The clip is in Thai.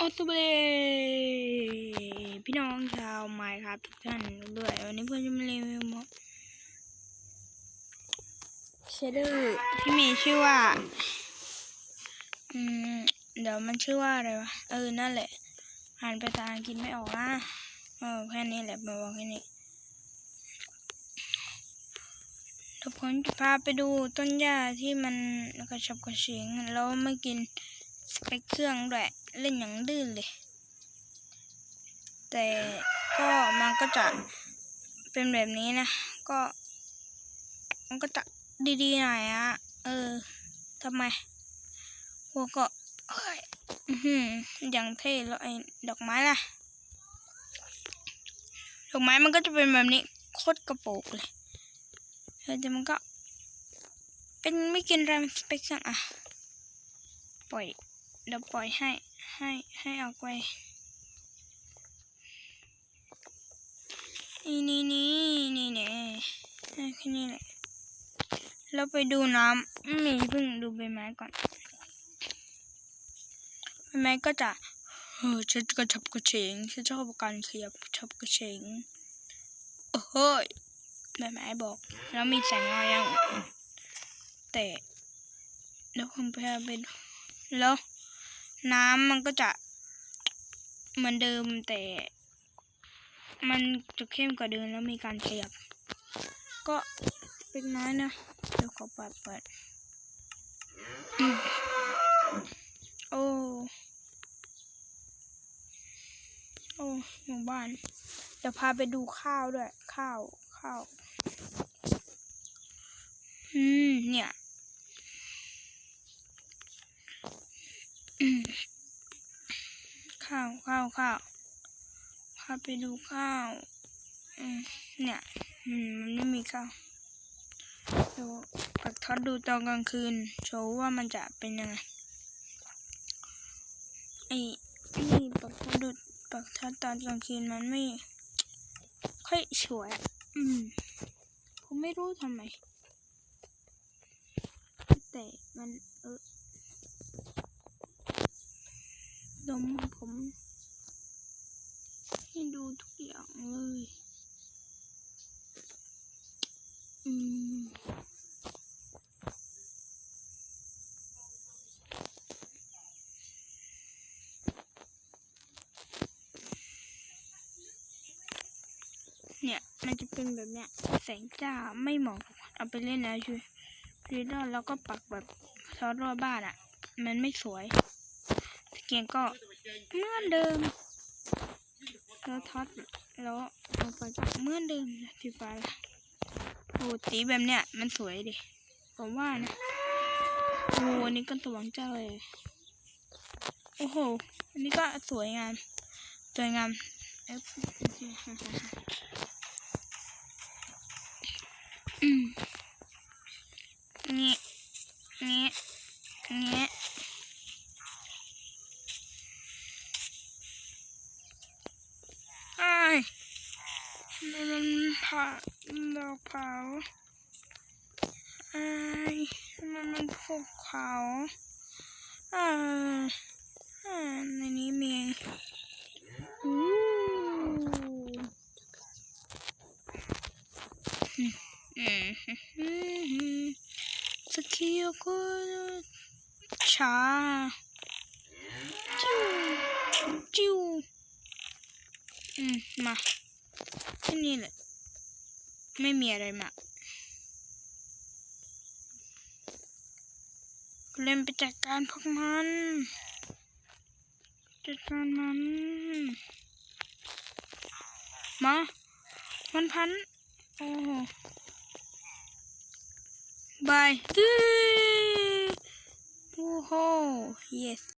ออสเบรพี่น้องชาวไมค์ครับทุกท่านด้วย วันนี้เพื่อนจะมารีวิวม็อบเชเดอร์ที่มีชื่อว่า อืม เดี๋ยวมันชื่อว่าอะไรวะ เออ นั่นแหละ อ่านภาษาอังกฤษไม่ออกนะเออแค่นี้แหละมาบอกแค่นี้เดี๋ยวผมจะพาไปดูต้นหญ้าที่มันกระฉับกระเฉงแล้วไม่กิน สเปเครื่องด้วยเล่นอย่างดื้อเลย แต่ก็มันก็จะเป็นแบบนี้นะ ก็ มันก็จะดีๆหน่อยอะเออทำไมพวกก็เอ้ยอื้อหือย่างเท่แล้วไอ้ดอกไม้ล่ะดอกไม้มันก็จะเป็นแบบนี้โคตรกระโปงเลยเออแต่มันก็ เป็นไม่กินแรมสเปคเครื่องอะปล่อย เดี๋ยวปล่อยให้ ให้ให้ออกไป นี่นี่นี่นี่เนี่ยให้แค่นี้แหละแล้วไปดูน้ำมเพิ่งดูใบไม้ก่อนใบไม้ก็จะเออฉันกระชับกระเฉงฉันชอบการขยับกระชับกระเฉงโอ้โหยใบไม้บอก แล้วมีแสงอะไรยังแต่เดี๋ยวผมพาไปดูแล้ว น้ำมันก็จะเหมือนเดิมแต่ มันจะเข้มกว่าเดิมแล้วมีการขยับ ก็เป็นน้อยนะเดี๋ยวขอเปิดเปิดโอ้โอ้หมู่บ้าน เดี๋ยวพาไปดูข้าวด้วย ข้าว ข้าว อืม เนี่ย ข้าวข้าวข้าวพาไปดูข้าวเนี่ยมันไม่มีข้าวดี๋ยวปักทอดดูตอนกลางคืน โชว์ว่ามันจะเป็นยังไงไอ้นี่ปักทอดดูปักทอดตอนกลางคืนมันไม่ ค่อยสวย อืมผมไม่รู้ทำไม แต่มันเออ ดมผมให้ดูทุกอย่างเลย อืมเนี่ยมันจะเป็นแบบเนี้ยแสงจ้าไม่เหมาะเอาไปเล่นนะช่วยรีดอแล้วก็ปักแบบซอสรอบบ้านอะ่ะ มันไม่สวย เกียงก็เหมือนเดิมแล้วท็อตแล้วเอาไปก็เหมือนเดิมนะสีฟ้าละโอ้สีแบบเนี้ยมันสวยดิผมว่านะโอ้อันนี้ก็สว่างจ้าเลยโอ้โห อันนี้ก็สวยงาม สวยงามเอฟอืมนี่นี่นี่ไอ้ายมันมันเผาดอกเผาไอ้มันมันภูเขาอ่าอ่าในนี้มีอู้สกิลก็ช้าจิ้วจิ้วอืมมาแค่นี้แหละ ไม่มีอะไรมากเล่นไปจัดการพวกมันจัดการมันมามันพัน โอ้โหบายโอ้โห yes